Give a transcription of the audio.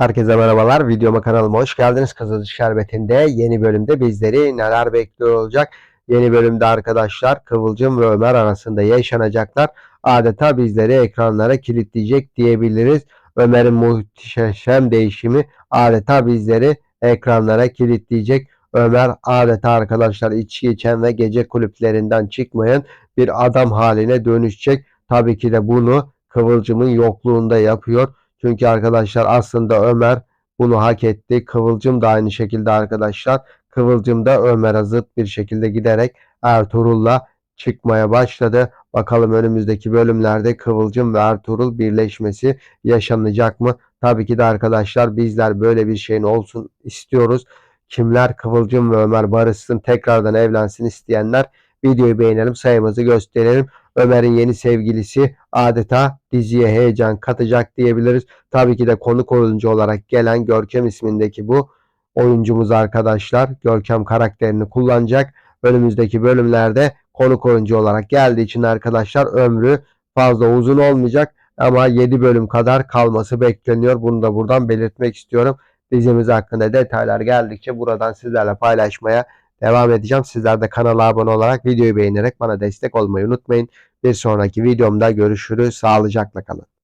Herkese merhabalar. Videoma kanalıma hoş geldiniz. Kızılcık Şerbeti'nde yeni bölümde bizleri neler bekliyor olacak? Yeni bölümde arkadaşlar Kıvılcım ve Ömer arasında yaşanacaklar adeta bizleri ekranlara kilitleyecek diyebiliriz. Ömer'in muhteşem değişimi adeta bizleri ekranlara kilitleyecek. Ömer adeta arkadaşlar içki içen ve gece kulüplerinden çıkmayan bir adam haline dönüşecek. Tabii ki de bunu Kıvılcım'ın yokluğunda yapıyor. Çünkü arkadaşlar aslında Ömer bunu hak etti. Kıvılcım da aynı şekilde arkadaşlar. Kıvılcım da Ömer'e zıt bir şekilde giderek Ertuğrul'la çıkmaya başladı. Bakalım önümüzdeki bölümlerde Kıvılcım ve Ertuğrul birleşmesi yaşanacak mı? Tabii ki de arkadaşlar bizler böyle bir şeyin olsun istiyoruz. Kimler Kıvılcım ve Ömer barışsın tekrardan evlensin isteyenler videoyu beğenelim sayımızı gösterelim. Ömer'in yeni sevgilisi adeta diziye heyecan katacak diyebiliriz. Tabii ki de konuk oyuncu olarak gelen Görkem ismindeki bu oyuncumuz arkadaşlar Görkem karakterini kullanacak. Önümüzdeki bölümlerde konuk oyuncu olarak geldiği için arkadaşlar ömrü fazla uzun olmayacak ama 7 bölüm kadar kalması bekleniyor. Bunu da buradan belirtmek istiyorum. Dizimiz hakkında detaylar geldikçe buradan sizlerle paylaşmaya devam edeceğim. Sizler de kanala abone olarak videoyu beğenerek bana destek olmayı unutmayın. Bir sonraki videomda görüşürüz. Sağlıcakla kalın.